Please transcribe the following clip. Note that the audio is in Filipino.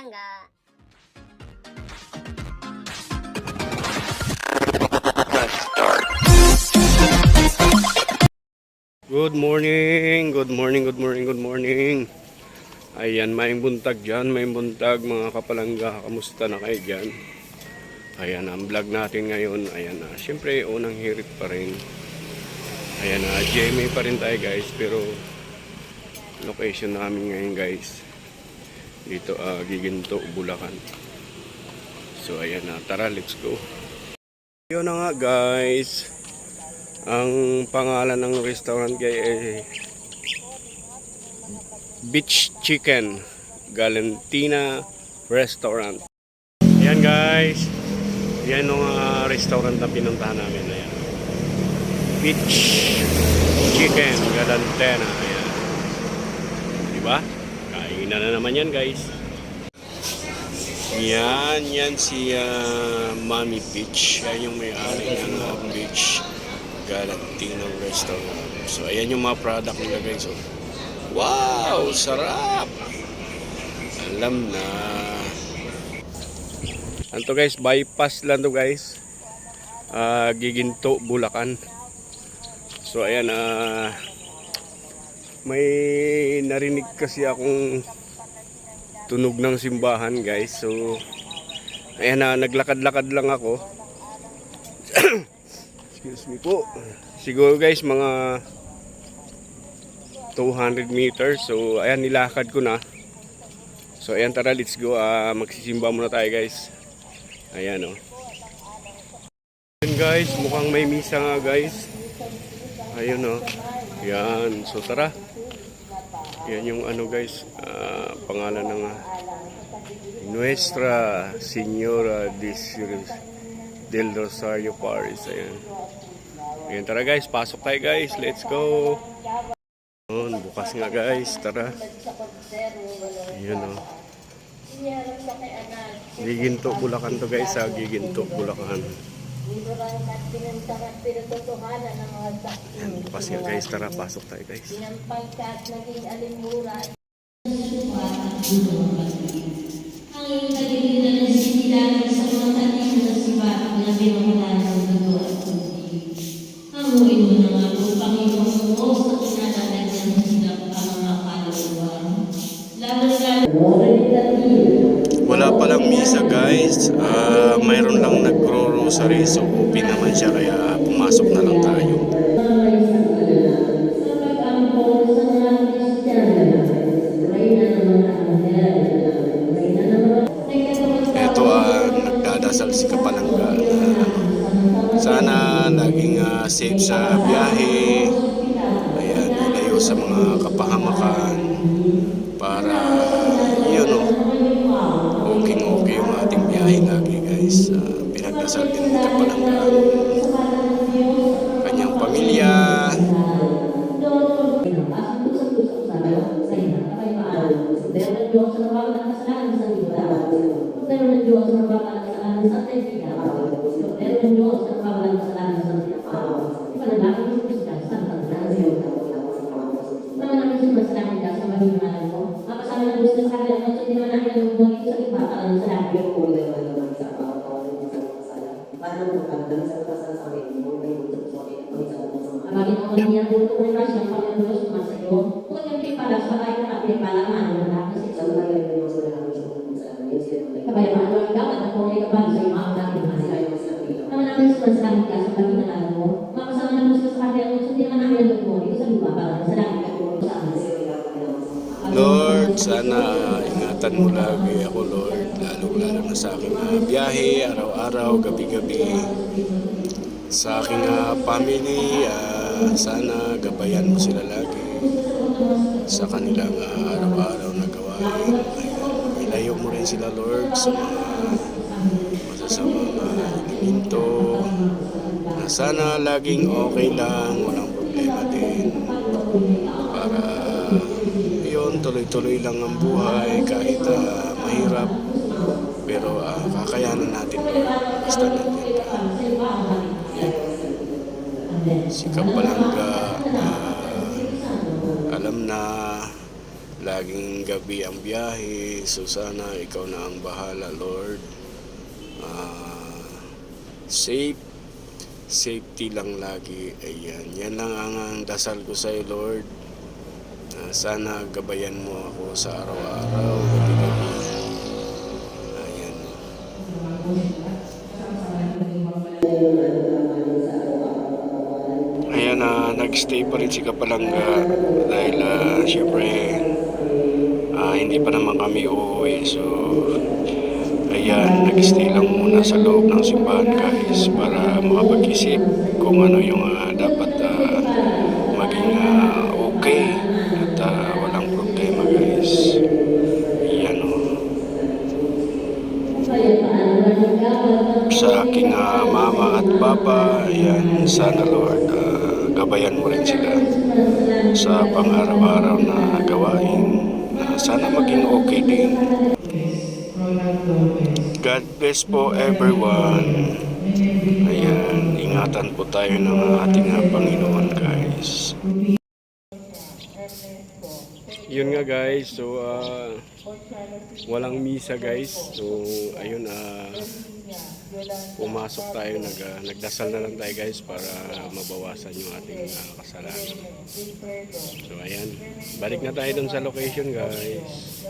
Kapalangga. Good morning, good morning, good morning, good morning. Ayan, may buntag dyan, may buntag mga kapalangga. Kamusta na kayo dyan? Ayan, ang vlog natin ngayon. Ayan na, syempre unang hirit pa rin. Ayan na, GMA pa rin tayo guys. Pero location namin ngayon guys. Dito, ah, Giginto, Bulacan. So ayan na, tara let's go. Yun na nga guys. Ang pangalan ng restaurant kay eh, Beach Chicken Galantina Restaurant. Ayan guys. Yan yung ah, restaurant na pinuntahan namin. Ayan. Beach Chicken Galantina. Ayan. Diba? Kainan na naman yan guys. Yan, yan si ah, Mami Beach. Yan yung may-ari ng ah, Beach Galantinong Restaurant. So, ayan yung mga product nila guys. So, wow! Sarap! Alam na. Ano to guys? Bypass lang to guys. Ah, Giginto, Bulacan. So, ayan. ah may narinig kasi akong tunog ng simbahan guys. So, ayan na, naglakad-lakad lang ako. Excuse me po. Siguro guys, mga 200 meters. So, ayan, nilakad ko na. So, ayan, tara, let's go. Ah, magsisimba muna tayo guys. Ayan, oh. Ayan guys, mukhang may misa nga guys. Ayun, oh. Yan, so tara. Yan yung ano guys, ah, pangalan ng ah, Nuestra Señora de Sir- del Rosario Paris. Ayan. Ayan, tara guys, pasok tayo guys. Let's go. Yun, bukas nga guys, tara. Ayan o. Oh. Giginto, Bulacan to guys ha. Giginto, Bulacan. Ayan, bukas nga guys, tara, pasok tayo guys. Ang kalimutan ng sinilang sa mga tanim ng sibat na binuhulan ng dugo at tubig. Hanguin mo naman po, Panginoon mo, sa kinalalagyan ng silap ang mga kaluluwan. Laban-laban. Wala palang misa guys. Ah, mayroon lang nagro-rosary so open naman siya kaya pumasok na lang tayo. Ito ang nagdadasal si Kapalangga na sana laging ah, safe sa biyahe. Ayan, ilayo sa mga kapahamakan para guys. Ah, pinagdasal din ni Kapalangga ang kanyang pamilya. Panginoon niya po ito na siya, Panginoon sumasayo. Huwag yung pipala sa tayo na pipala man, wala kasi sa Kabayaan mo ikaw at ako ay kabag sa iyo mga dati mahal. Naman namin sumasabi ka sa pagkinalaan mo. Makasama na mo sa kanya mo, hindi naman namin ang mo. Ito sa lupa para sa langit ka po sa amin. Lord, sana ingatan mo lagi ako, Lord. Na sa aking ah, biyahe, araw-araw, gabi-gabi. Sa aking ah, family, ah, sana gabayan mo sila lagi sa kanilang ah, araw-araw na gawain. Ayan. Ilayo mo rin sila, Lord, sa mga masasamang uh, elemento. Na sana laging okay lang, walang problema din. Para yun, tuloy-tuloy lang ang buhay kahit ah, mahirap. Pero ah, kakayanan natin. Basta nandiyan ka. Si Kapalangga, ah, alam na laging gabi ang biyahe. So sana ikaw na ang bahala, Lord. Ah, safe, safety lang lagi. Ayan, yan lang ang, ang dasal ko sa'yo, Lord. Ah, sana gabayan mo ako sa araw-araw, gabi-gabi. Ayan. Ayan na, nagstay pa rin si Kapalangga dahil ah, syempre ah, hindi pa naman kami uuwi. So, ayan, nagstay lang muna sa loob ng simbahan guys para makapag-isip kung ano yung ah, dapat Sa aking ah, mama at papa, ayan, sana Lord, ah, gabayan mo rin sila sa pang-araw-araw na gawain. na sana maging okay din. God bless po everyone. Ayan, ingatan po tayo ng ating Panginoon guys. Yun nga guys, so ah, walang misa guys. So ayun ah pumasok tayo nag ah, nagdasal na lang tayo guys para mabawasan yung ating ah, kasalanan. So ayan, balik na tayo dun sa location guys.